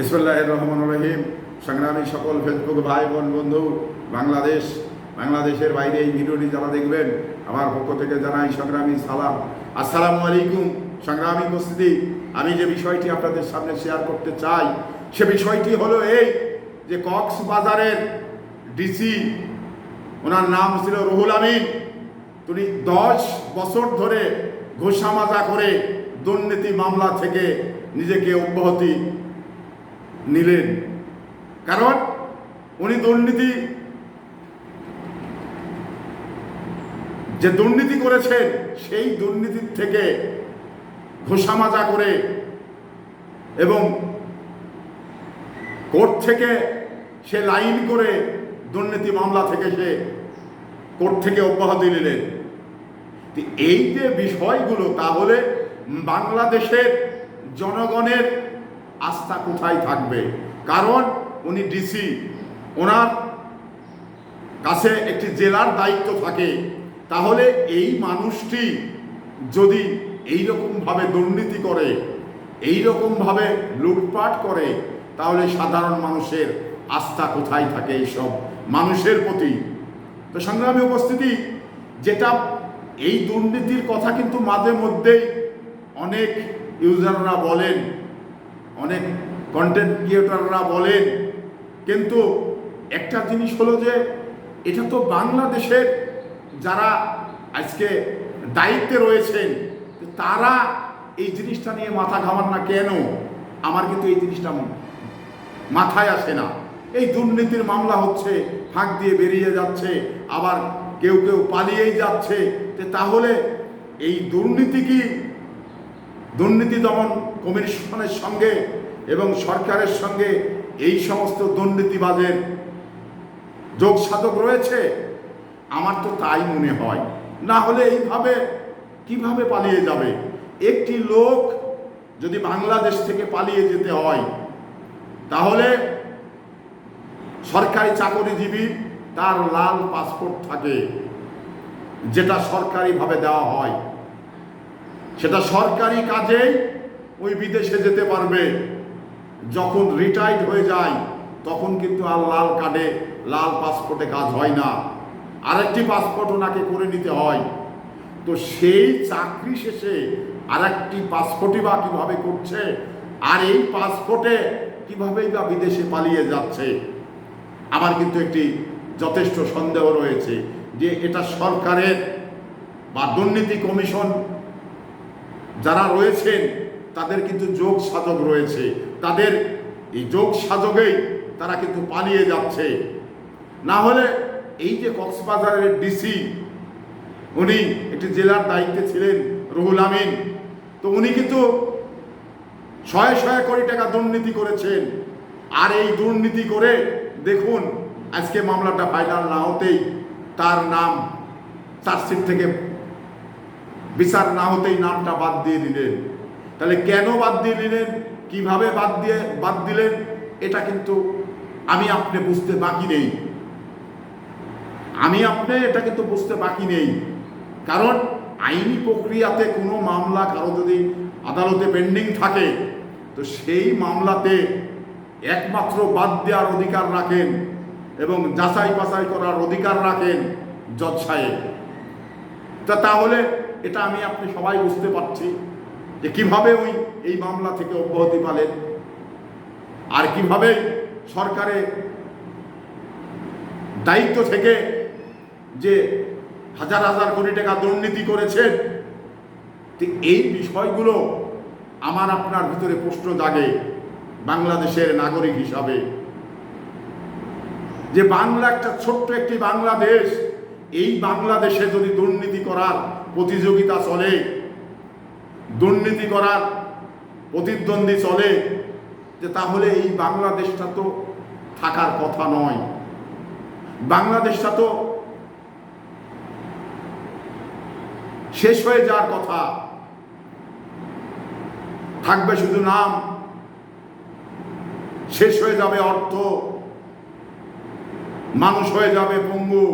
ইসমুল্লাহ রহমান রহিম। সংগ্রামী সকল ফেসবুক ভাই বোন বন্ধু, বাংলাদেশ, বাংলাদেশের বাইরে এই ভিডিওটি যারা দেখবেন, আমার পক্ষ থেকে জানাই সংগ্রামী সালাম। আসসালামু আলাইকুম, সংগ্রামী উপস্থিতি। আমি যে বিষয়টি আপনাদের সামনে শেয়ার করতে চাই, সে বিষয়টি হলো এই যে কক্সবাজারের ডিসি, ওনার নাম ছিল রুহুল আমিন। তিনি দশ বছর ধরে ঘোষামাজা করে দুর্নীতি মামলা থেকে নিজেকে অব্যাহতি নিলেন। কারণ উনি দুর্নীতি যে দুর্নীতি করেছেন, সেই দুর্নীতির থেকে ঘোষামাজা করে এবং কোর্ট থেকে সে লাইন করে দুর্নীতি মামলা থেকে সে কোর্ট থেকে অব্যাহতি নিলেন। এই যে বিষয়গুলো, তাহলে বাংলাদেশের জনগণের আস্থা কোথায় থাকবে? কারণ উনি ডিসি ওনার কাছে একটি জেলার দায়িত্ব থাকে। তাহলে এই মানুষটি যদি এই রকমভাবে দুর্নীতি করে এই রকমভাবে লুটপাট করে, তাহলে সাধারণ মানুষের আস্থা কোথায় থাকে এইসব মানুষের প্রতি? তো সংগ্রামী উপস্থিতি, যেটা এই দুর্নীতির কথা কিন্তু মাঝে মধ্যেই অনেক ইউজাররা বলেন অনেক কন্টেন্ট ক্রিয়েটাররা বলেন। কিন্তু একটা জিনিস হলো যে, এটা তো বাংলাদেশের যারা আজকে দায়িত্বে রয়েছেন তারা এই জিনিসটা নিয়ে মাথা ঘামান না কেন? আমার কিন্তু এই জিনিসটা মাথায় আসে না। এই দুর্নীতির মামলা হচ্ছে, ফাঁক দিয়ে বেরিয়ে যাচ্ছে, আবার কেউ কেউ পালিয়েই যাচ্ছে। তাহলে এই দুর্নীতি কি? দুর্নীতি দমন কমিশনের সঙ্গে এবং সরকারের সঙ্গে এই সমস্ত দুর্নীতিবাজের যোগ সাধক রয়েছে? আমার তো তাই মনে হয়। না হলে এইভাবে কীভাবে পালিয়ে যাবে? একটি লোক যদি বাংলাদেশ থেকে পালিয়ে যেতে হয়, তাহলে সরকারি চাকরিজীবী তার লাল পাসপোর্ট থাকে, যেটা সরকারিভাবে দেওয়া হয়। সেটা সরকারি কাজেই ওই বিদেশে যেতে পারবে। যখন রিটায়ার্ড হয়ে যায়, তখন কিন্তু আর লাল কার্ডে লাল পাসপোর্টে কাজ হয় না। আরেকটি পাসপোর্ট ওনাকে করে নিতে হয়। তো সেই চাকরি শেষে আরেকটি পাসপোর্টই বা কীভাবে করছে, আর এই পাসপোর্টে কীভাবেই বা বিদেশে পালিয়ে যাচ্ছে, আমার কিন্তু একটি যথেষ্ট সন্দেহ রয়েছে যে এটা সরকারের বা দুর্নীতি কমিশন যারা রয়েছেন তাদের কিন্তু যোগ সাধক রয়েছে। তাদের এই যোগ সাধকেই তারা কিন্তু পালিয়ে যাচ্ছে। না হলে এই যে কক্সবাজারের ডিসি উনি একটি জেলার দায়িত্বে ছিলেন, রুহুল আমিন। তো উনি কিন্তু শয়ে শয়ে কোটি টাকা দুর্নীতি করেছেন। আর এই দুর্নীতি করে দেখুন, আজকে মামলাটা ফাইনাল না হতেই তার নাম চার্জশিট থেকে বিচার না হতেই নামটা বাদ দিয়ে দিলেন। তাহলে কেন বাদ দিয়ে নিলেন কীভাবে বাদ দিয়ে, বাদ দিলেন? এটা কিন্তু আমি আপনি বুঝতে বাকি নেই। আমি আপনি এটা কিন্তু বুঝতে বাকি নেই। কারণ আইনি প্রক্রিয়াতে কোনো মামলা কারও যদি আদালতে পেন্ডিং থাকে, তো সেই মামলাতে একমাত্র বাদ দেওয়ার অধিকার রাখেন এবং যাচাই বাছাই করার অধিকার রাখেন জজ সাহেব। তা তাহলে এটা আমি আপনি সবাই বুঝতে পারছি। যে কীভাবে ওই এই মামলা থেকে অব্যাহতি পালেন? আর কীভাবে সরকারে দায়িত্ব থেকে যে হাজার হাজার কোটি টাকা দুর্নীতি করেছেন তো এই বিষয়গুলো আমার আপনার ভিতরে প্রশ্ন জাগে বাংলাদেশের নাগরিক হিসাবে। যে বাংলা একটা ছোট্ট একটি বাংলাদেশ, এই বাংলাদেশে যদি দুর্নীতি করার প্রতিযোগিতা চলে দুর্নীতি করার প্রতিদ্বন্দ্বী চলে, যে তাহলে এই বাংলাদেশটা তো থাকার কথা নয়। বাংলাদেশটা তো শেষ হয়ে যাওয়ার কথা। থাকবে শুধু নাম, শেষ হয়ে যাবে অর্থ, মানুষ হয়ে যাবে পঙ্গু।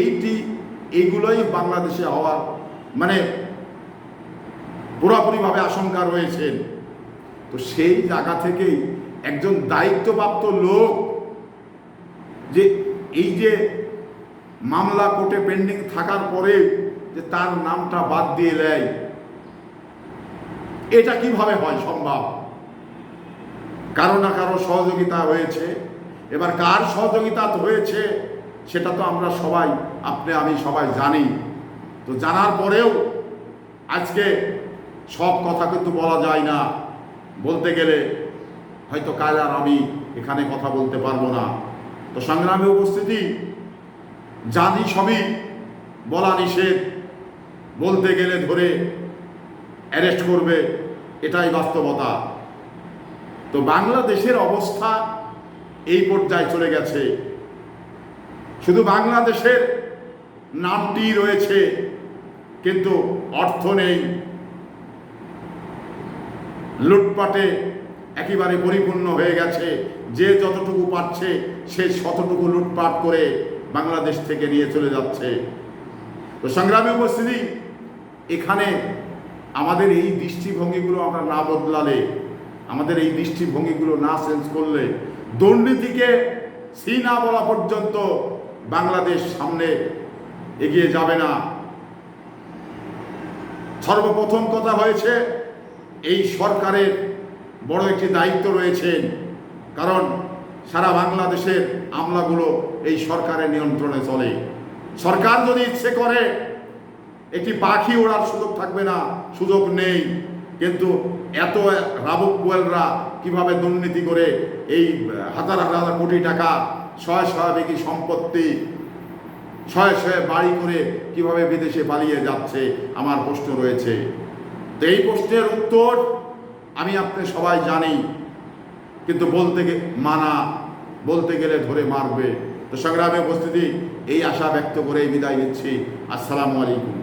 এইটি এইগুলোই বাংলাদেশে হওয়ার মানে পুরোপুরিভাবে আশঙ্কা রয়েছেন। তো সেই জায়গা থেকেই একজন দায়িত্বপ্রাপ্ত লোক যে এই যে মামলা কোর্টে পেন্ডিং থাকার পরে যে তার নামটা বাদ দিয়ে দেয় এটা কীভাবে হয় সম্ভব? কারও না কারও সহযোগিতা হয়েছে এবার কার সহযোগিতা হয়েছে সেটা তো আমরা সবাই, আপনি, আমি সবাই জানি। তো জানার পরেও আজকে সব কথা কিন্তু বলা যায় না। বলতে গেলে হয়তো কাল আর আমি এখানে কথা বলতে পারব না। তো সংগ্রামে উপস্থিতি, জানি সবই, বলা নিষেধ। বলতে গেলে ধরে অ্যারেস্ট করবে, এটাই বাস্তবতা। তো বাংলাদেশের অবস্থা এই পর্যায়ে চলে গেছে। শুধু বাংলাদেশের নামটি রয়েছে, কিন্তু অর্থ নেই। লুটপাটে একেবারে পরিপূর্ণ হয়ে গেছে। যে যতটুকু পাচ্ছে সে শতটুকু লুটপাট করে বাংলাদেশ থেকে নিয়ে চলে যাচ্ছে। তো সংগ্রামী উপস্থিতি, এখানে আমাদের এই দৃষ্টিভঙ্গিগুলো আমরা না বদলালে, আমাদের এই দৃষ্টিভঙ্গিগুলো না চেঞ্জ করলে, দুর্নীতিকে সি না বলা পর্যন্ত বাংলাদেশ সামনে এগিয়ে যাবে না। সর্বপ্রথম কথা হয়েছে এই সরকারের বড় একটি দায়িত্ব রয়েছে, কারণ সারা বাংলাদেশের আমলাগুলো এই সরকারের নিয়ন্ত্রণে চলে। সরকার যদি ইচ্ছে করে, একটি পাখি ওড়ার সুযোগ থাকবে না, সুযোগ নেই, কিন্তু এত রাবক গোয়েলরা কীভাবে দুর্নীতি করে এই হাজার হাজার কোটি টাকা, শয় শয় বিঘি সম্পত্তি, শয়ে শয়ে বাড়ি করে কীভাবে বিদেশে পালিয়ে যাচ্ছে, আমার প্রশ্ন রয়েছে। তো এই প্রশ্নের উত্তর আমি আপনি সবাই জানি, কিন্তু বলতে মানা, বলতে গেলে ধরে মারবে। তো সংগ্রামে উপস্থিতি এই আশা ব্যক্ত করেই বিদায় নিচ্ছি। আসসালামু আলাইকুম।